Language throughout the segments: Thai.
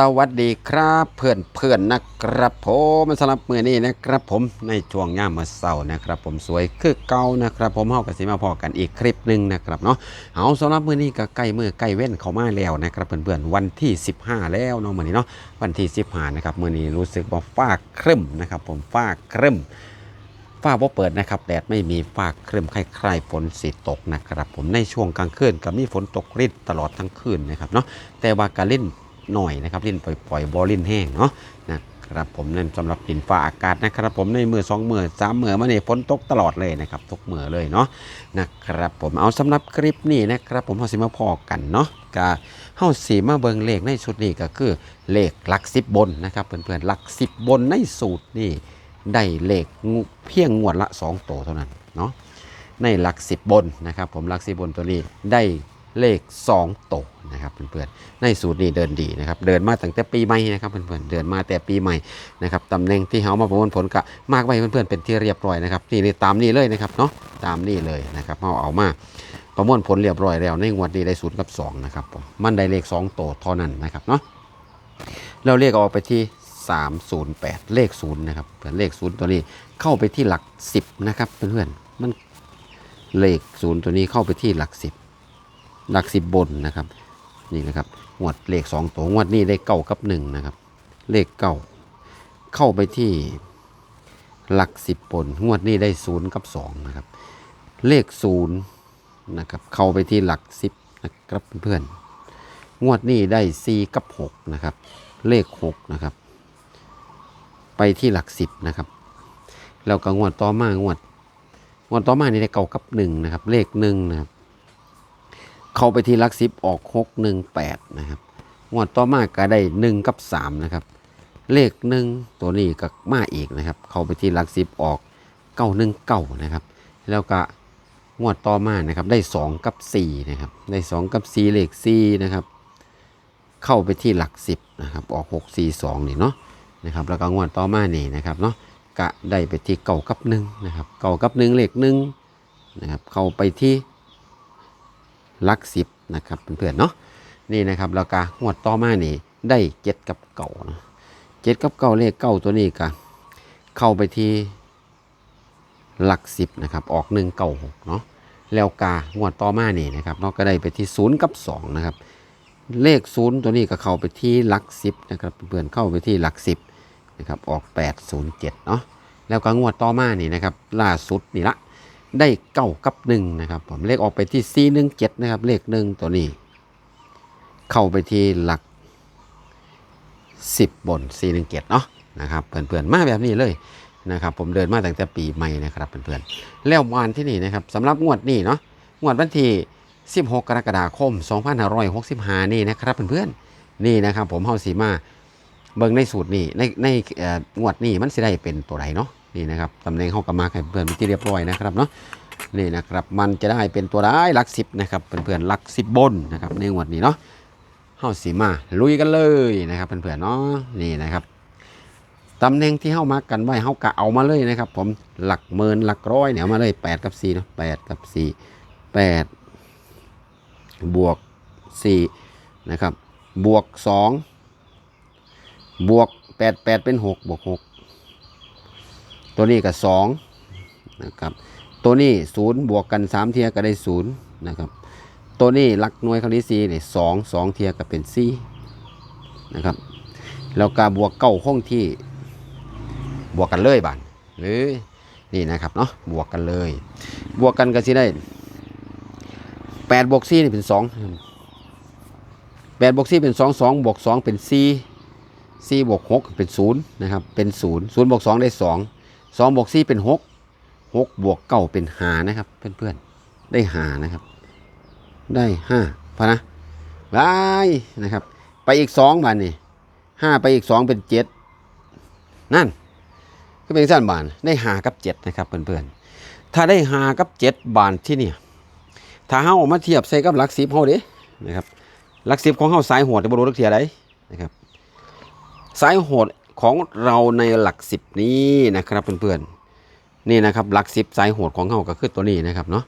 สวัสดีครับเพื่อนเพื่อนนะครับผมสำหรับมือนี้นะครับผมในช่วงย่ามมื้อเช้านะครับผมสวยคือเก่านะครับผมเฮากับสิมาพอกันอีกคลิปหนึ่งนะครับเนาะเอาสำหรับมือนี้ก็ใกล้มือใกล้เว้นเข้ามาแล้วนะครับเพื่อนๆวันที่ 15 แล้วเนาะมื้อนี้เนาะวันที่ 15นะครับมื้อนี้รู้สึกว่าฟ้าครึ้มนะครับผมฟ้าครึ้มฟ้าบ่เปิดนะครับแดดไม่มีฟ้าครึ้มคล้ายๆฝนสิตกนะครับผมในช่วงกลางคืนก็มีฝนตกริดตลอดทั้งคืนนะครับเนาะแต่ว่าการเล่น หน่อยนะครับเล่นปล่อยๆบอลิ่นแห้งเนาะนะครับผมนั่นสำหรับดินฟ้าอากาศนะครับผมในมือสองมือสามมือมาเนี่ยฝนตกตลอดเลยนะครับทุกมือเลยเนาะนะครับผมเอาสำหรับคลิปนี้นะครับผมเฮาสิมาพอกันเนาะกาเฮาสิมาเบิ่งเลขในชุดนี้ก็คือเลขหลักสิบบนนะครับเพื่อนๆหลักสิบบนในสูตรนี่ได้เลขเพียงงวดละ2ตัวเท่านั้นเนาะในหลักสิบบนนะครับผมหลักสิบบนตัวนี้ได้ เลข2ตัวนะครับเพื่อนๆ ในสูตรนี้เดินดีนะครับ เดินมาตั้งแต่ปีใหม่นะครับเพื่อนๆ เดินมาแต่ปีใหม่นะครับตำแหน่งที่เขามาประมวลผลกะมากไว้เพื่อนๆ เป็นที่เรียบร้อยนะครับนี่นี่ตามนี้เลยนะครับเนาะ ตามนี้เลยนะครับเขาเอามาประมวลผลเรียบร้อยแล้วในงวดนี้ได้ศูนย์กับสองนะครับผมมันได้เลข2ตัวเท่านั้นนะครับเนาะเราเรียกออกไปที่ 308 เลขศูนย์นะครับเพื่อนเลขศูนย์ตัวนี้เข้าไปที่หลัก 10นะครับเพื่อนๆ มันเลขศูนย์ตัวนี้เข้าไปที่หลัก 10 หลัก10บบนนะครับนี่นะครับงวดเลข2ตัวงวดนี้ได้เก้ากับ1นะครับ เลขเก้าเข้าไปที่หลัก10บบนงวดนี้ได้0กับ2นะครับเลข0นย์นะครับเข้าไปที่หลัก10นะครับเพื่อนงวดนี้ได้4กับ6นะครับ เลข6นะครับ ไปที่หลัก10นะครับแล้วก็งวดต่อมางวดงวดต่อมานี่ได้เก่ากับ1นะครับ เลข1นะครับ เข้าไปที่หลัก10ออก6 1 8นะครับงวดต่อมาก็ได้1กับ3นะครับ เลข1ตัวนี้ก็มาอีกนะครับ เข้าไปที่หลัก10ออก9 1 9นะครับ แล้วก็งวดต่อมานะครับได้2กับ4นะครับได้2กับ4เลข4นะครับ เข้าไปที่หลัก10นะครับ ออก6 4 2นี่เนาะนะครับ แล้วก็งวดต่อมานี่นะครับเนาะกะได้ไปที่เก่ากับหนึ่งนะครับ เก่ากับหนึ่งเลขหนึ่งนะครับ เข้าไปที่ ลักสิบนะครับเพื่อนๆเนาะนี่นะครับแล้วก็งวดต่อมานี่ได้เจ็ดกับเก่าเจ็ดกับเก่าเลขเก่าตัวนี้ก็เข้าไปที่หลักสิบนะครับออกหนึ่งเก่าหกเนาะแล้วกางวดต่อมานี่นะครับเนาะก็ได้ไปที่ศูนย์กับสองนะครับเลขศูนย์ตัวนี้ก็เข้าไปที่หลักสิบนะครับเพื่อนเข้าไปที่หลักสิบนะครับออก807เนาะแล้วก็งวดต่อมานี่นะครับล่าสุดนี่ละ ได้เก้ากับหนึ่งนะครับ ผมเลขออกไปที่417นะครับ เลขหนึ่งตัวนี้ เข้าไปที่หลัก10บบน417เจ็ดเนาะนะครับเพื่อนๆมาแบบนี้เลยนะครับ ผมเดินมาตั้งแต่ปีใหม่นะครับเพื่อนๆแล้ววันที่นี่นะครับสำหรับงวดนี้เนาะงวดวันที่ 16 กรกฎาคม 2565 นี่นะครับเพื่อนๆนี่นะครับ ผมเฮาสีมาเบิ่งในสูตรนี่ในในงวดนี่มันสิได้เป็นตัวไหนเนาะ นี่นะครับตำแหน่งเฮาก็มาให้เพื่อนเป็นที่เรียบร้อยนะครับเนาะนี่นะครับมันจะได้เป็นตัวได้หลักสิบนะครับเพื่อนๆลักสิบบนนะครับในงวดนี้เนาะเฮาสีมาลุยกันเลยนะครับเพื่อนๆเนาะนี่นะครับตำแหน่งที่เฮามากันไว้เฮากะเอามาเลยนะครับ ผมหลักหมื่นหลักร้อยเนี่ยมาเลย 8 กับ4เนาะ8 กับ 4 8 บวก4นะครับบวก 2 บวก 8 8 เป็น 6 บวก6 ตัวนี้ก็2นะครับตัวนี้0บวกกัน3เทียก็ได้0นะครับตัวนี้ลักหน่วยคำนี้4เนี่ย2 2เทียก็เป็น4นะครับแล้วก็บวกเก้าคงที่บวกกันเลยบานหรือนี่นะครับเนาะบวกกันเลย บวกกันก็สิได้แปดบวกสี่นี่เป็นสองแปดบวกสี่เป็นสองสองบวกสองเป็นสี่สี่บวกหกเป็นศูนย์นะครับเป็นศูนย์ศูนย์บวกสองได้สอง สองบวกสี่เป็นหกหกบวกเก้าเป็นหานะครับ เพื่อนๆ ได้หานะครับ ได้ห้าพอนะบายนะครับ ไปอีกสองบานนี่ห้าไปอีกสองเป็นเจ็ดนั่นก็เป็นสั้นบานได้หากับเจ็ดนะครับเพื่อนๆ ถ้าได้หากับเจ็ดบานที่เนี่ยถ้าเฮาเอามาเทียบใส่กับหลักสิบเฮาเด้นะครับหลักสิบของเฮาสายโหดบ่รู้ลักเทียใดนะครับสายโหด ของเราในหลักสิบนี้นะครับเพื่อนๆนี่นะครับหลักสิบสายโหดของเฮาก็คือตัวนี้นะครับเนาะ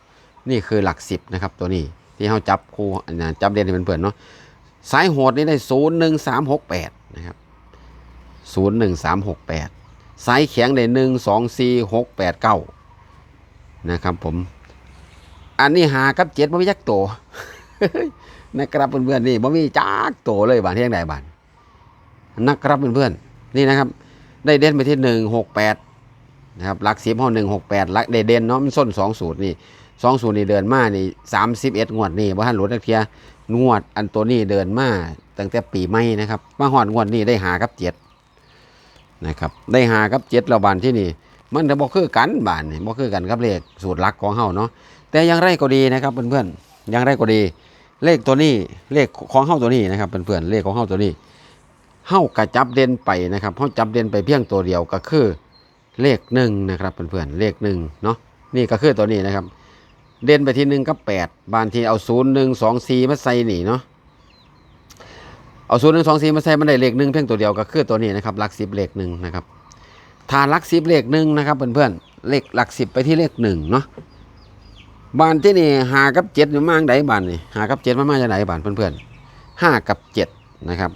นี่คือหลักสิบนะครับตัวนี้ที่เฮาจับคู่อันนั้จับเด่นให้เพื่อนๆเนาะสายโหดนี่ได้ศูนย์หนึ่งสามหกแปดนะครับศูนย์หนึ่งสามหกแปดสายแข็งได้หนึ่งสองสี่หกแปดเก้านะครับผม อันนี้หากับเจ็ดบ่มีจักโตนะครับเพื่อนๆนี่บ่มีจักโตเลยบานเที่ยงใดบานนะครับเพื่อนๆ นี่นะครับได้เด่นไปที่หนึ่งหกแปดนะครับหลักสิบห้องหนึ่งหกแปดลักได้เด่นเนาะมันส้นสองสูตรนี่สองสูตรนี่เดินมานี่สามสิบเอ็ดงวดนี่บ่ทันหลุดนักเทียงวดอันตัวนี้เดินมาตั้งแต่ปีใหม่นะครับมาหอดงวดนี้ได้หากับเจ็ดนะครับได้หากับเจ็ดแล้วบานที่นี่มันจะบ่คือกันบานนี่บ่คือกันกับเลขสูตรหลักของเฮาเนาะแต่ยังไรก็ดีนะครับเพื่อนๆอยังไรก็ดี เลขตัวนี้เลขของเฮาตัวนี้นะครับเพื่อนๆเลขของเฮาตัวนี้ เฮ้ากระจับเด่นไปนะครับเฮ้าจับเด่นไปเพียงตัวเดียวก็คือเลขหนึ่งนะครับเพื่อนๆเลขหนึ่งเนาะนี่ก็คือตัวนี้นะครับ เด่นไปที่หนึ่งกับแปดบางทีเอาศูนย์หนึ่งสองสี่มาใส่นี่เนาะเอาศูนย์หนึ่งสองสี่มาใส่มันได้เลขหนึ่งเพียงตัวเดียวก็คือตัวนี้นะครับหลักสิบเลขหนึ่งนะครับถ้าหลักสิบเลขหนึ่งนะครับเพื่อนๆเลขหลักสิบไปที่เลขหนึ่งเนาะบานที่นี่หากับเจ็ดอยู่มากไหนบานนี่หากับเจ็ดมามาจากไหนบานเพื่อนๆห้ากับเจ็ดนะครับ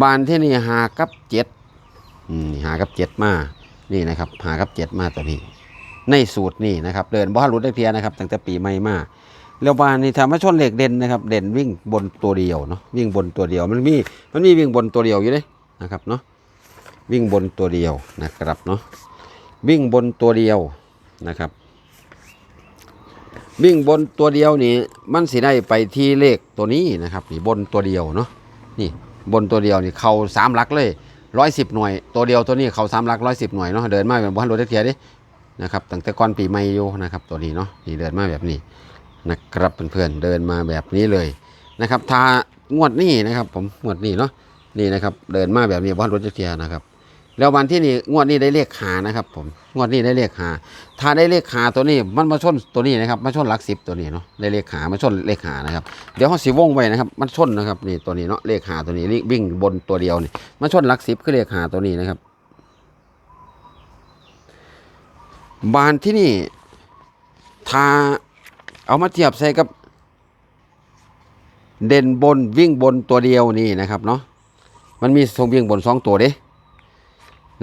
บานที่นี่หากับเจ็ดหากับเจ็ดมา นี่นะครับ หากับเจ็ดมาตัวนี้ในสูตรนี่นะครับ เดินบ้ารุดได้เพียนะครับ ตั้งแต่ปีใหม่มาแล้วบานนี่ทำมาชนเหล็กเด่นนะครับ เด่นวิ่งบนตัวเดียวเนาะ วิ่งบนตัวเดียว มันมี มันมีวิ่งบนตัวเดียวอยู่เลยนะครับเนาะ วิ่งบนตัวเดียวนะครับเนาะ วิ่งบนตัวเดียวนะครับ วิ่งบนตัวเดียวนี่ มันสิได้ไปที่เลขตัวนี้นะครับ นี่บนตัวเดียวเนาะ นี่ บนตัวเดียวนี่เขาสามลักเลยร้อยสิบหน่วย ตัวเดียวตัวนี้เขาสามลักร้อยสิบหน่วยเนาะเดินมาแบบบ้านรถเทียดินะครับตั้งแต่ก่อนปีใหม่อยู่นะครับตัวนี้เนาะนี่เดินมาแบบนี้นะครับเพื่อนๆเดินมาแบบนี้เลยนะครับทางวดนี้นะครับผมงวดนี้เนาะนี่นะครับเดินมาแบบนี้บ้านรถเทียนะครับ แล้ววันที่นี่งวดนี้ได้เลขหานะครับ ผมงวดนี้ได้เลขหา ถ้าได้เลขหาตัวนี้มันมาชนตัวนี้นะครับมาชนหลักสิบตัวนี้เนาะได้เลขหามาชนเลขหานะครับเดี๋ยวเขาสีวงไว้นะครับ มันชนนะครับนี่ตัวนี้เนาะเลขหาตัวนี้วิ่งบนตัวเดียวนี่มันชนหลักสิบคือเลขหาตัวนี้นะครับ บานที่นี่ถ้าเอามาเทียบใส่กับ เด่นบนวิ่งบนตัวเดียวนี่นะครับเนาะมันมีทรงวิ่งบนสองตัวเด้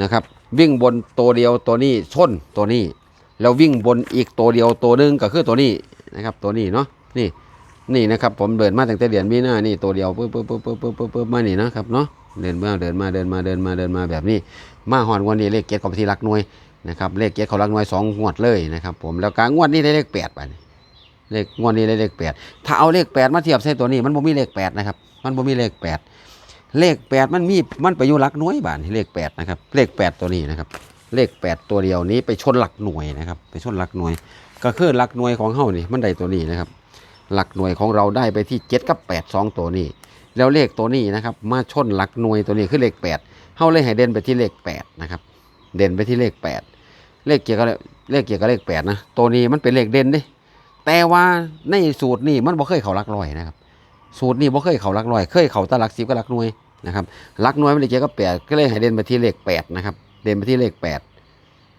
นะครับ วิ่งบนตัวเดียวตัวนี้ชนตัวนี้ แล้ววิ่งบนอีกตัวเดียวตัวหนึงก็คือตัวนี้นะครับ ตัวนี้เนาะนี่นี่นะครับผมเดินมาตั้งแต่เดือนมีนานี่ตัวเดียวปึ๊บปึ๊บปึ๊บปึ๊บปึ๊บปึ๊บปึ๊บมานี่นะครับเนาะเดินมาเดินมาเดินมาเดินมาเดินมาแบบนี้ มาหอนวันนี้เลขเกียรติของที่รักหน่วยนะครับเลขเกียรติเขารักหน่วยสองงวดเลยนะครับ ผมแล้วกางงวดนี้ได้เลขแปดไปเลขงวดนี้ได้เลขแปดถ้าเอาเลขแปดมาเทียบใส่ตัวนี้ มันบ่มีเลขแปดนะครับ มันบ่มีเลขแปด เลขแปดมันมีมันไปอยู่หลักหน่วยบานเลขแปดนะครับ เลขแปดตัวนี้นะครับ เลขแปดตัวเดียวนี้ไปชนหลักหน่วยนะครับ ไปชนหลักหน่วย ก็คือหลักหน่วยของเฮานี่มันได้ตัวนี้นะครับ หลักหน่วยของเราได้ไปที่เจ็ดกับแปดสองตัวนี้ แล้วเลขตัวนี้นะครับ มาชนหลักหน่วยตัวนี้คือเลขแปดเฮาเลยให้เด่นไปที่เลขแปดนะครับ เด่นไปที่เลขแปดเลขเกี่ยวกับเลขเกี่ยวกับเลขแปดนะ ตัวนี้มันเป็นเลขเด่นดิแต่ว่าในสูตรนี่มันบ่เคยเขาหลักร้อยนะครับ สูตรนี่บ่เคยเขาลักร้อย เคยเขาตหลักสิบกับหลักหน่วยนะครับลักหน่วยมันเลยเกี่ยวกับแปดก็เลยให้เด่นไปที่เลขแปดนะครับเด่นไปที่เลขแปด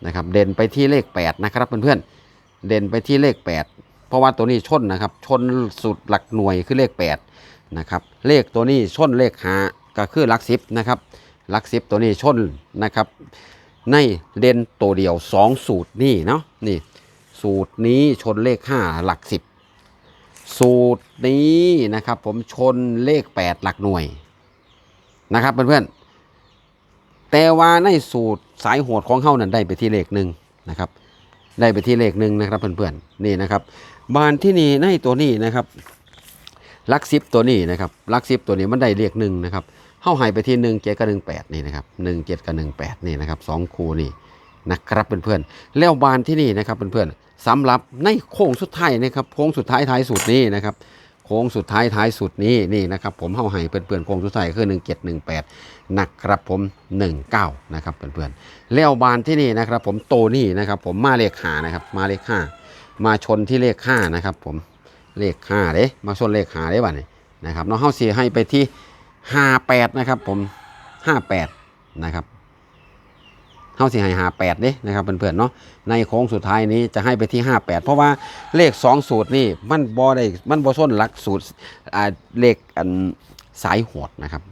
นะครับเด่นไปที่เลขแปดนะครับเพื่อนๆเด่นไปที่เลขแปดเพราะว่าตัวนี้ชนนะครับชนสุดหลักหน่วยคือเลขแปดนะครับเลขตัวนี้ชนเลขหาก็คือลักสิบนะครับลักสิบตัวนี้ชนนะครับในเด่นตัวเดียวสองสูตรนี่เนาะนี่สูตรนี้ชนเลขห้าหลักสิบ สูตรนี้นะครับ ผมชนเลขแปดหลักหน่วยนะครับเพื่อนๆแต่ว่าในสูตรสายโหดของเขานั้นได้ไปที่เลขหนึ่งนะครับ ได้ไปที่เลขหนึ่งนะครับเพื่อนๆนี่นะครับบานที่นี่ในตัวนี้นะครับลักซิปตัวนี้นะครับลักซิปตัวนี้มันได้เลขหนึ่งนะครับเข้าหายไปที่หนึ่งเจ็ดกับหนึ่งแปดนี่นะครับหนึ่งเจ็ดกับหนึ่งแปดนี่นะครับสองคูนี่ นะครับเพื่อนๆแล้วบานที่นี่นะครับเพื่อนๆสำหรับในโค้งสุดท้ายนะครับโค้งสุดท้ายท้ายสุดนี้นะครับโค้งสุดท้ายท้ายสุดนี้นี่นะครับผมเข้าให้เพื่อนๆโค้งสุดท้ายคือหนึ่งเจ็ดหนึ่งแปดนะครับผมหนึ่งเก้านะครับเพื่อนๆแล้วบานที่นี่นะครับ ผมโตนี่นะครับ ผมมาเลขหานะครับมาเลขห้ามาชนที่เลขห้านะครับ ผมเลขห้าเด้มาชนเลขห้าเด้บ้านี่นะครับน้องเฮาสีให้ไปที่ห้าแปดนะครับผมห้าแปดนะครับ เฮาสีให้หาแปดเด้นะครับเพื่อนๆเนาะในโค้งสุดท้ายนี้จะให้ไปที่ห้าแปดเพราะว่าเลขสองสูตรนี่มันบอได้มันบอส้นหลักสูตรอ่าเลขอันสายโหดนะครับ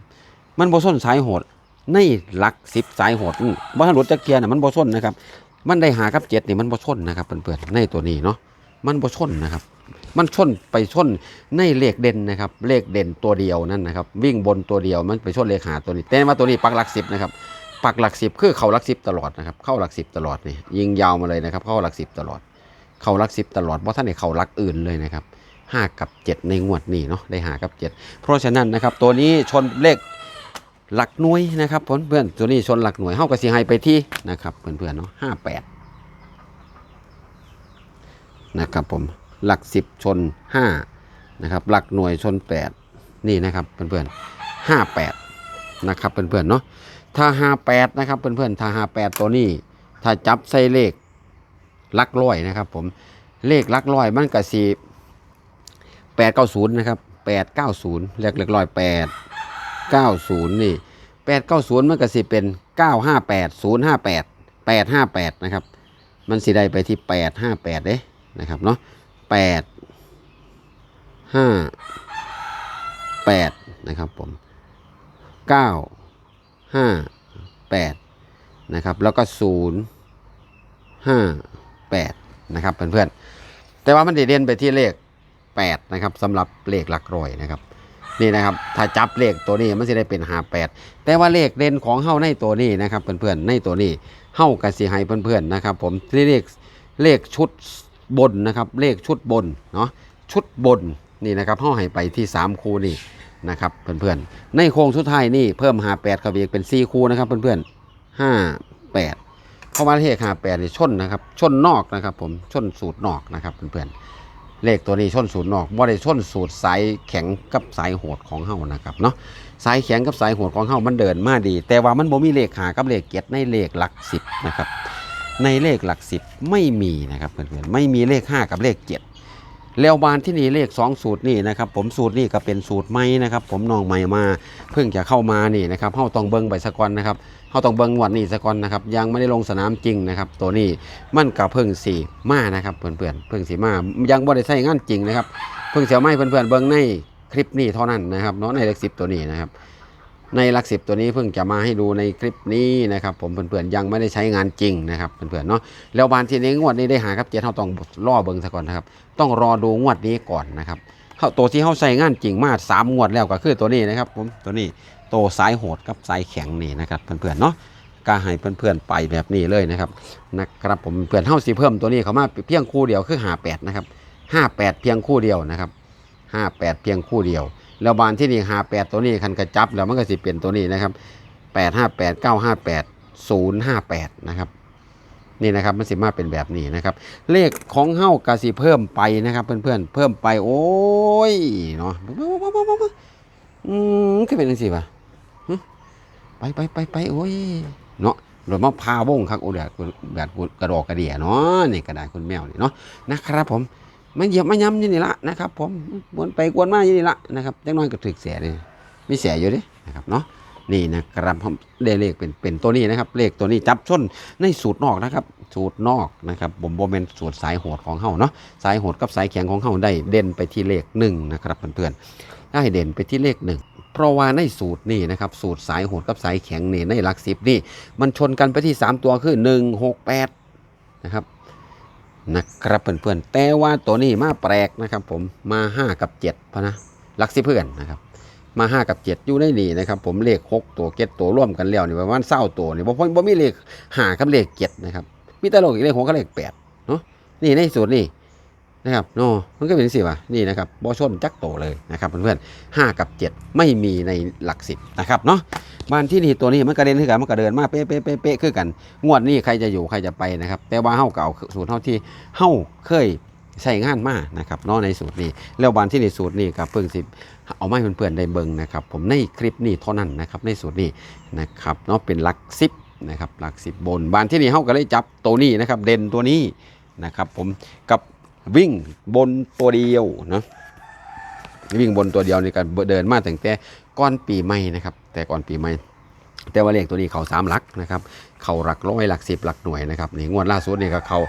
มันบอส้นสายโหดในหลักสิบสายโหดบ้านรถจักรเกียร์น่ะมันบ่ชนนะครับ มันได้หากับเจ็ดนี่มันบ่ชนนะครับเพื่อนๆในตัวนี้เนาะมันบ่ชนนะครับ มันชนไปชนในเลขเด่นนะครับ เลขเด่นตัวเดียวนั่นนะครับ วิ่งบนตัวเดียวมันไปชนเลขหาตัวนี้แต่ว่าตัวนี้ปักหลักสิบนะครับ ปักหลักสิบคือเขาหลักสิบตลอดนะครับ เข้าหลักสิบตลอดนี่ยิงยาวมาเลยนะครับ เข้าหลักสิบตลอด เข้าหลักสิบตลอดเพราะท่านในเข้าหลักอื่นเลยนะครับห้ากับเจ็ดในงวดนี้เนาะได้หากับเจ็ดเพราะฉะนั้นนะครับ ตัวนี้ชนเลขหลักหน่วยนะครับเพื่อนๆตัวนี้ชนหลักหน่วยเข้ากับสีไฮไปที่นะครับเพื่อนๆเนาะห้าแปดนะครับผมหลักสิบชนห้านะครับหลักหน่วยชนแปดนี่นะครับเพื่อนๆห้าแปด นะครับเพื่อนๆเนาะถ้าหาแปดนะครับเพื่อนๆถ้าหาแปดตัวนี้ ถ้าจับใส่เลขลักร้อยนะครับ ผมเลขลักร้อยมันก็สีแปดเก้าศูนย์นะครับแปดเก้าศูนย์เลขหลักร้อยแปดเก้าศูนย์นี่แปดเก้าศูนย์มันก็สิเป็นเก้าห้าแปดศูนย์ห้าแปดแปดห้าแปดนะครับ มันสิได้ไปที่แปดห้าแปดเด้นะครับเนาะแปดห้าแปดนะครับผม เก้าห้าแปดนะครับแล้วก็ศูนย์ห้าแปดนะครับเพื่อนๆแต่ว่ามันเด่นไปที่เลขแปดนะครับสำหรับเลขหลักร้อยนะครับนี่นะครับถ้าจับเลขตัวนี้มันจะได้เป็นหาแปดแต่ว่าเลขเด่นของเฮ้าในตัวนี้นะครับเพื่อนๆในตัวนี้เฮ้ากับสีไฮเพื่อนๆนะครับผมที่เลขเลขชุดบนนะครับเลขชุดบนเนาะชุดบนนี่นะครับเฮ้าให้ไปที่สามคู่นี่ นะครับเพื่อนๆ ในโครงสุดท้ายนี่เพิ่มหาแปดเข้าไปอีกเป็น4คู่นะครับเพื่อนๆห้าแปดเพราะว่าเลขหาแปดนี่ชนนะครับชนนอกนะครับ ผมชนสูตรนอกนะครับเพื่อนๆเลขตัวนี้ชนสูตรนอกบ่ได้ชนสูตรสายแข็งกับสายโหดของเฮานะครับเนาะสายแข็งกับสายโหดของเฮามันเดินมาดี แต่ว่ามันบ่มีเลขหากับเลขเกียรในเลขหลักสิบนะครับในเลขหลักสิบไม่มีนะครับเพื่อนๆไม่มีเลขห้ากับเลขเจ็ด แล้วบานที่นี่เลข 2 สูตรนี่นะครับผมสูตรนี่ก็เป็นสูตรใหม่นะครับผมน้องใหม่มาเพิ่งจะเข้ามานี่นะครับเฮาต้องเบิ่งใบสะกอนนะครับเฮาต้องเบิ่งวดนี่สะกอนนะครับยังไม่ได้ลงสนามจริงนะครับตัวนี้มันก็เพิ่งสีมานะครับเพื่อนๆเพิ่งสีมายังบ่ได้ใช้งานจริงนะครับเพิ่งเสียวไม่เพื่อนๆเบิ่งในคลิปนี้เท่านั้นนะครับเนาะในเลขสิบตัวนี้นะครับในหลักสิบตัวนี้เพิ่งจะมาให้ดูในคลิปนี้นะครับผมเพื่อนๆยังไม่ได้ใช้งานจริงนะครับเพื่อนๆเนาะแล้วบานที่นี้งวดนี้ได้หาครับเจ็ดเราต้องล่อเบิ่งซะก่อนนะครับ ต้องรอดูงวดนี้ก่อนนะครับเขาตัวที่เข้าใส่งานจริงมากสามงวดแล้วก็คือตัวนี้นะครับผมตัวนี้โตวสายโหดกับสายแข็งนี่นะครับเพื่อนๆเนาะก็ให้เพื่อนๆไปแบบนี้เลยนะครับนะครับผมเพื่อนเท่าสีเพิ่มตัวนี้เขามาเพียงคู่เดียวคือหาแปดนะครับห้าแปดเพียงคู่เดียวนะครับห้าแปดเพียงคู่เดียว แล้วบานที่นี่หาแปดตัวนี้คันกระจับแล้วมันก็สิเปลี่ยนตัวนี้นะครับแปดห้าแปดเก้าห้าแปดศูนย์ห้าแปดนะครับ นี่นะครับมันสิมาเป็นแบบนี้นะครับ เลขของเฮ้ากาสิเพิ่มไปนะครับ เพื่อนๆเพิ่มไป โอ้ยเนาะอืมก็เป็นจังซี่ป่ะไปไปไปไปโอ้ยเนาะรถมาพาวงครับโอ้เดือดแบบกระดอกกระเดียเนาะนี่กระดาษคุณแมวนี่เนาะนะครับผมมันเหยียบมาย้ำยี่นี่ละนะครับ ผมวนไปกวนมายู่นี่ละนะครับจังน้อยก็ถึกเสียนี่มีเสียอยู่เดินะครับเนาะ นี่นะครับผมได้เลขเป็นเป็นตัวนี้นะครับ เลขตัวนี้จับชนในสูตรนอกนะครับ สูตรนอกนะครับผมโบเมนสูตรสายโหดของเฮาเนาะสายโหดกับสายแข็งของเฮาได้เด่นไปที่เลขหนึ่งนะครับเพื่อนๆได้เด่นไปที่เลขหนึ่งเพราะว่าในสูตรนี่นะครับสูตรสายโหดกับสายแข็งนี่ในหลักสิบนี่ มันชนกันไปที่ 3 ตัวคือ 1 6 8นะครับนะครับเพื่อนๆแต่ว่าตัวนี้มาแปลกนะครับผมมา 5 กับ7พะนะหลักสิบเพื่อนนะครับ มา5กับ7อยู่ในนี่นะครับผมเลข6ตัวเก็ตตัวร่วมกันแล้วนี่ประมาณเศร้าตัวนี่บ่บ่บ่มีเลขหากับเลขเจ็ดนะครับมีแต่เลขเลขหกกับเลขแปดเนาะนี่ในสูตรนี่นะครับเนาะมันก็เป็นสิวะนี่นะครับบ่ชนจักโตเลยนะครับเพื่อนๆห้ากับ7ไม่มีในหลักสิบนะครับเนาะบ้านที่นี่ตัวนี้มันกระเด็นขึ้นกันมันก็เดินมาเป๊ะเป๊ะเป๊ะเป๊ะคือกัน งวดนี้ใครจะอยู่ใครจะไปนะครับแต่ว่าเฮาเก่าสูตรเฮาที่เฮาเคย ใช้งานมากนะครับเนาะในสูตรนี้ แล้วบานที่ในสูตรนี้กับเพิ่งสิเอาไม้เพื่อนๆได้เบิ่งนะครับ ผมในคลิปนี้เท่านั้นนะครับในส่วนนี้นะครับเนาะเป็นหลักสิบนะครับหลักสิบบนบานที่นี่เขาก็เลยจับตัวนี้นะครับ เด่นตัวนี้นะครับ ผมกับวิ่งบนตัวเดียวนะวิ่งบนตัวเดียวในการเดินมาตั้งแต่ก่อนปีใหม่นะครับ แต่ก่อนปีใหม่ แต่ว่าเลขตัวนี้เขาสามหลักนะครับเขาหลักร้อยหลักสิบหลักหน่วยนะครับนี่งวดล่าสุดนี่ก็เขา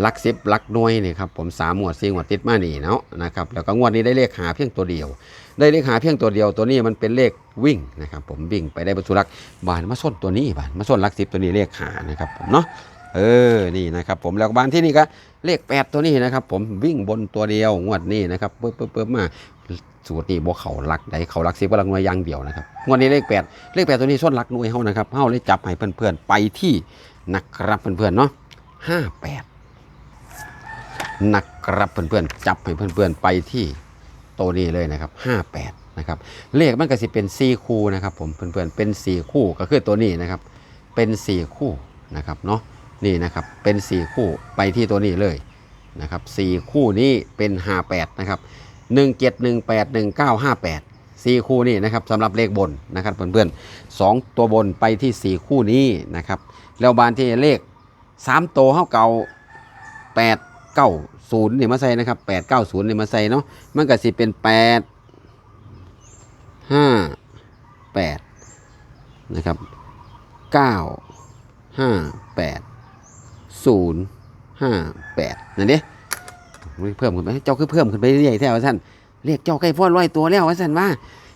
หลักสิบหลักหน่วยนี่ครับผมสามงวดสี่งวดติดมานี่เนาะนะครับแล้วก็งวดนี้ได้เลขหาเพียงตัวเดียว ได้เลขหาเพียงตัวเดียวตัวนี้มันเป็นเลขวิ่งนะครับผมวิ่งไปได้ประตูลักบานมาส้นตัวนี้บานมาส้นหลักสิบตัวนี้เลขหานะครับผมเนาะเออ นี่นะครับผมแล้วบานที่นี่ก็เลขแปดตัวนี้นะครับผมวิ่งบนตัวเดียวงวดนี้นะครับปึ๊บปึ๊บปึ๊บมา สูตรนี้บ่เขาลักใดเขาลักสิบก็ลักหน่วยอย่างเดียวนะครับงวดนี้เลขแปดเลขแปดตัวนี้ส้นลักหน่วยเฮานะครับเฮาเลยจับให้เพื่อนๆไปที่นะครับเพื่อนๆเนาะห้าแปดนะครับเพื่อนๆจับให้เพื่อนๆไปที่ตัวนี้เลยนะครับ58นะครับเลขมันก็สิเป็น4คู่นะครับผมเพื่อนๆเป็น4คู่ก็คือตัวนี้นะครับเป็น4คู่นะครับเนาะนี่นะครับเป็น4คู่ไปที่ตัวนี้เลยนะครับ4คู่นี้เป็น58นะครับ 17181958 4 คู่นี้นะครับสำหรับเลขบนนะครับเพื่อนๆ2ตัวบนไปที่ 4 คู่นี้นะครับแล้วบานที่เลข 3 ตัวเท่าเก่า 8 9 0นี่มาใส่นะครับ8 9 0นี่มาใส่เนาะมันก็สิเป็น 8 5 8นะครับ9 5 8 0 5 8นั่นเด้ เพิ่มขึ้นไปเจ้าคือเพิ่มขึ้นไปเรื่อยๆแท้ว่าท่านเรียกเจ้าใกล้พ้นร้อยตัวแล้วว่าท่านว่า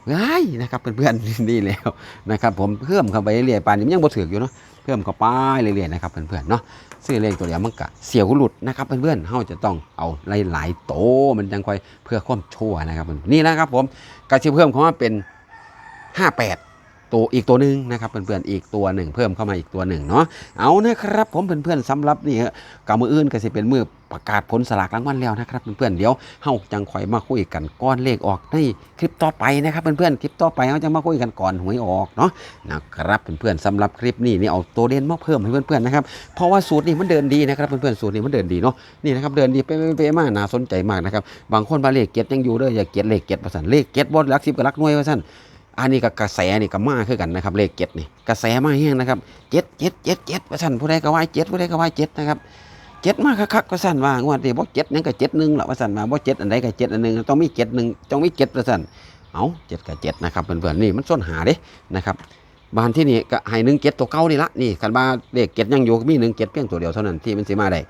เฮ้ยนะครับเพื่อนๆนี่แล้วนะครับผมเพิ่มเข้าไปเรื่อยๆปานนี้มันยังบ่ถึกอยู่เนาะเพิ่มเข้าไปเรื่อยๆนะครับเพื่อนๆเนาะซื้อเลขตัวเดียวมันกะเสียวหลุดนะครับเพื่อนๆเฮาจะต้องเอาหลายๆโตมันจังค่อยเพื่อความชั่วนะครับเพื่อนนี่นะครับผมกระชิเพิ่มเข้ามาเป็น 58ตัวอีกตัวหนึ่งนะครับเพื่อนๆอีกตัวหนึ่งเพิ่มเข้ามาอีกตัวหนึ่งเนาะเอานะครับผมเพื่อนๆสำหรับนี่ฮะกับมืออื่นก็สิเป็นมือ ประกาศผลสลากรางวัลแล้วนะครับเพื่อนๆเดี๋ยวเฮาจังค่อยมาคุยกันก้อนเลขออกในคลิปต่อไปนะครับเพื่อนๆคลิปต่อไปเฮาจะมาคุยกันก่อนหวยออกเนาะนะครับเพื่อนๆสำหรับคลิปนี้นี่เอาตัวเด่นมาเพิ่มให้เพื่อนๆนะครับเพราะว่าสูตรนี้มันเดินดีนะครับเพื่อนๆสูตรนี้มันเดินดีเนาะนี่นะครับเดินดีเป๊ะๆมากน่าสนใจมากนะครับบางคนมาเลขเก็ดยังอยู่เด้ออย่าเก็ดเลขเก็ดว่าซั่นเลขเก็ดบ่หลักสิบกับลักหน่วยว่าซั่นอันนี้ก็กระแสนี่ก็มาคือกันนะครับเลขเก็ดนี่กระแสมาแห้งนะครับเจ็ดเจ็ดเจ็ดเจ็ดว่าซั่นผู้ใดก็ว่าเจ็ดผู้ใดก็ว่าเจ็ดนะครับ เจ็ดมาคักๆว่าซั่นว่างวดนี้บ่เจ็ดนั่นก็เจ็ดหนึ่งล่ะว่าซั่นว่าบ่เจ็ดอันใดก็เจ็ดอันหนึ่งต้องมีเจ็ดหนึ่งต้องมีเจ็ดว่าซั่นเอาเจ็ดกับเจ็ดนะครับเพื่อนๆนี่มันส้นหาเด้นะครับบ้านที่นี่ก็ให้หนึ่งเจ็ดตัวเก่านี่ละนี่คันบ้าเลขเจ็ดยังอยู่มีหนึ่งเจ็ดเพียงตัวเดียวเท่านั้นที่มันสิมาได้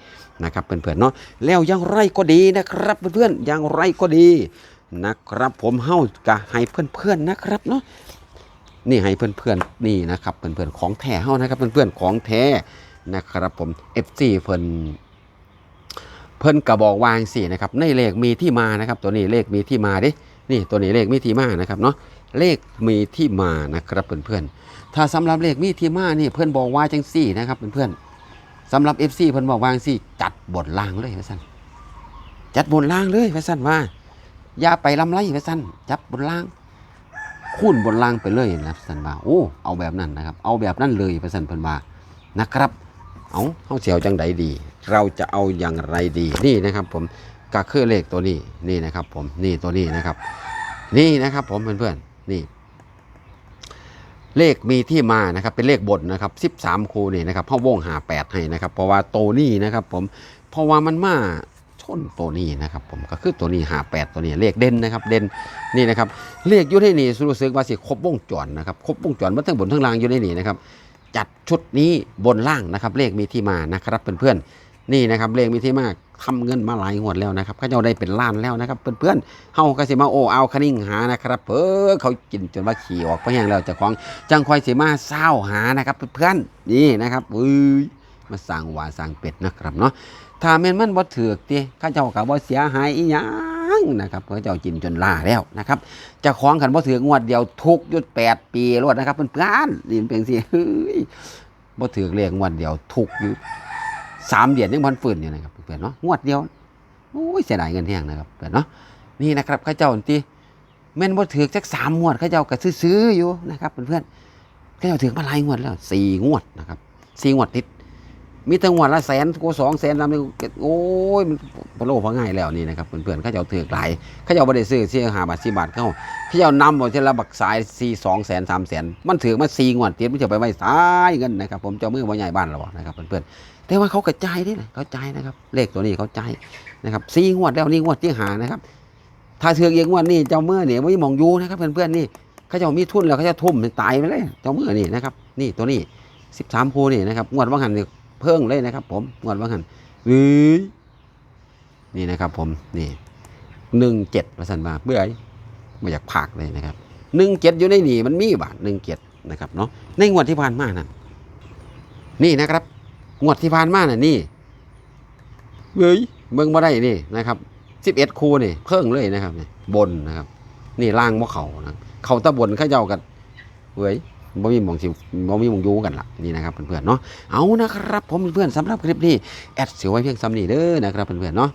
นะครับเพื่อนๆเนาะแล้วยังไรก็ดีนะครับเพื่อนๆยังไรก็ดีนะครับผมเฮ้ากะให้เพื่อนๆนะครับเนาะนี่ให้เพื่อนๆนี่นะครับเพื่อนๆของแท้เฮ้านะครับเพื่อนๆของแท้ นะครับผมเอฟซีเพิ่นเพิ่นกระบอกวางสี่นะครับในเลขมีที่มานะครับ ตัวนี้เลขมีที่มาดินี่ตัวนี้เลขมีที่มานะครับเนาะเลขมีที่มานะครับเพื่อนๆถ้าสำหรับเลขมีที่มานี่เพื่อนบอกว่าจังซี่นะครับเพื่อนๆสำหรับ FC เพื่อนบอกวางซี่จัดบนล่างเลยว่าซั่นจัดบนล่างเลยว่าซั่นว่าอย่าไปลำไรว่าซั่นจับบนล่างคูณบนล่างไปเลยนะสันว่าโอ้เอาแบบนั้นนะครับ เอาแบบนั้นเลยว่าซั่นเพิ่นว่านะครับ เอาเฮาสิเอาจังใดดี เราจะเอาอย่างไรดีนี่นะครับ ผมก็คือเลขตัวนี้นี่นะครับ ผมนี่ตัวนี้นะครับ นี่นะครับ ผมเพื่อนๆนี่ เลขมีที่มานะครับ เป็นเลขบนนะครับ 13 คูนี่นะครับพ่อวงหา8ให้นะครับ เพราะว่าโตวนี้นะครับ ผมเพราะว่ามันมาชนตัวนี้นะครับผมก็คือตัวนี้หา8ตัวนี้เลขเด่นนะครับเด่นนี่นะครับเลขอยู่ในนี่รู้สึกว่าสิครบวงจรนะครับครบวงจรมาทั้งบนทั้งล่างอยู่ในนี่นะครับ จัดชุดนี้บนล่างนะครับเลขมีที่มานะครับเพื่อนๆนี่นะครับเลขมีที่มาทำเงินมาหลายงวดแล้วนะครับเขาเจ้าได้เป็นล้านแล้วนะครับเพื่อนๆเฮาก็สิมาโอเอาคนิ่งหานะครับเพ้อเขากินจนว่าขี่ออกเพราะอย่างแล้วจะของจังคอยสิมาเศร้าหานะครับเพื่อนๆนี่นะครับอุ้ยมาสั่งหวาสั่งเป็ดนะครับเนาะถ้าแม่นมันบ่ถือกติข้าเจ้าก็บ่เสียหายอีหยัง นะครับเขาเจ้ากินจนลาแล้วนะครับจะคล้องขันบ่ถืองวดเดียวทุกยุดแปดปีรวดนะครับเพื่อนๆนี่มันเป็นสิเฮ้ยบ่ถือกเลขงวดเดียวทุกยุดสามเดือนยังพันฝืนอยู่นะครับเพื่อนเนาะงวดเดียวโอ้ยเสียดายเงินแห้งนะครับเพื่อนเนาะนี่นะครับข้าเจ้าทีแม่นบ่ถือจักสามงวดข้าเจ้าก็ซื้อๆอยู่นะครับเพื่อนๆเข้าเจ้าถือมาหลายงวดแล้วสี่งวดนะครับสี่งวดติด มีตั้งวันละแสนกว่าสองแสนลำนึงโอ้ยมันพะโลพะง่ายแล้วนี่นะครับเพื่อนๆเขาเจ้าถือกหลายเขาเจ้าบ่ได้ซื้อเสียหาบาทสี่บาทเขาเขาเจ้านำเอาเทละบักสายสี่สองแสนสามแสนมันถือมาสี่งวดติดมันจะไปไว้สายเงินนะครับผมเจ้ามือบ่ใหญ่บ้านเรานะครับเพื่อนๆแต่ว่าเขากระจายนี่แหละเขาจ่ายนะครับ เลขตัวนี้เขาจ่ายนะครับสี่งวดแล้วนี่งวดที่หานะครับ ถ้าถือกอีกงวดนี่เจ้ามือเนี่ยไม่มองอยู่นะครับเพื่อนๆนี่เขาจ้ามีทุนแล้วเขาจะทุ่มตายไปเลย เจ้ามือนี่นะครับ นี่ตัวนี้สิบสามคูนี่นะครับงวดว่างหันนี่ เพิ่งเลยนะครับ ผมงวดว่างันหรือนี่นะครับ ผมนี่หนึ่งเจ็ดประสันมาเบื่อไม่อยากพากเลยนะครับหนึ่งเจ็ดอยู่ในนี่มันมีบาทหนึ่งเจ็ดนะครับเนาะในงวดที่ผ่านมานั่นนี่นะครับ งวดที่ผ่านมาน่ะนี่เฮ้ยเบิ่งบ่ได้นี่นะครับสิบเอ็ดคูนี่เพิ่งเลยนะครับบนนะครับ นี่ล่างบ่เขานะเขาตะบนเขาเจ้ากันเว้ย บ่มีหมองสิบ่มีหมองอยู่กันล่ะนี่นะครับเพื่อนๆเนาะเอานะครับผมเพื่อนๆสำหรับคลิปนี้แอดเสียวไว้เพียงซ้ำนี้เด้อนะครับเพื่อนๆเนาะ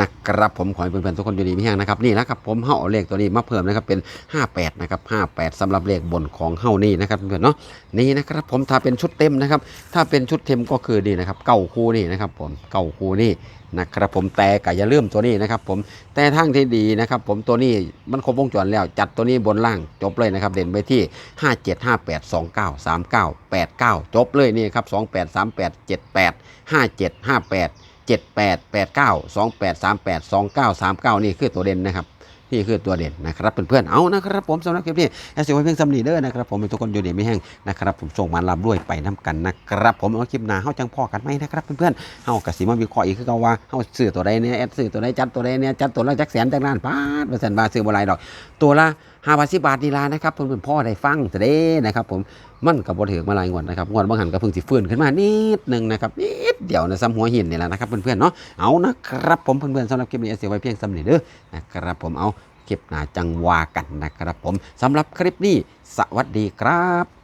นะครับผมขอให้เพื่อนๆทุกคนอยู่ดีมีแห้งนะครับนี่นะครับผมเฮาเอาเลขตัวนี้มาเพิ่มนะครับเป็น 58นะครับ58สำหรับเลขบนของเฮานี่นะครับเพื่อนๆเนาะนี่นะครับผมถ้าเป็นชุดเต็มนะครับถ้าเป็นชุดเต็มก็คือนี่นะครับเก้าคู่นี่นะครับผมเก้าคู่นี่นะครับผมแต่ก็อย่าลืมตัวนี้นะครับผมแต่ทางที่ดีนะครับผมตัวนี้มันครบวงจรแล้วจัดตัวนี้บนล่างจบเลยนะครับเด่นไปที่ 5 7 5 8 2 9 3 9 8 9 จบเลยนี่ครับ2 8 3 8 7 78 89 2 8 3 8 2 9 3 9 นี่คือตัวเด่นนะครับนี่คือตัวเด่นนะครับเพื่อนๆเอานะครับผมสำหรับคลิปนี้แอสเซไว้เพียงสำนีเด้อนะครับผมทุกคนอยู่ดีไม่แห้งนะครับผมส่งมารับด้วยไปน้ำกันนะครับผมเอาคลิปหน้าเฮาจังพ่อกันไหมนะครับเพื่อนๆเฮากะสิมาวิเคราะห์อีกคือเก่าว่าเฮาซื้อตัวใดเนี่ยแอดซื้อตัวใดจัดตัวใดเนี่ยจัดตัวละจักแสนจักล้านป้าดเปอร์เซ็นต์บาทซื้อบ่หลายดอก ตัวละ5บาทสิบาทนี่ละนะครับเพื่อนๆพ่อได้ฟังจะได้นะครับ ผมมันกับ่ถึงมาลายงวดนะครับงวดบางหันก็เพิ่งสิฟื้นขึ้นมานิดนึงนะครับนิดเดียวนะซ้ำหัวหินนี่แหละนะครับเพื่อนๆเนาะเอานะครับผมเพื่อนๆสำหรับคลิปนี้เสียไว้เพียงสำเนีเด้อนะครับผมเอาคลิปหน้าจังวากันนะครับผมสำหรับคลิปนี้สวัสดีครับ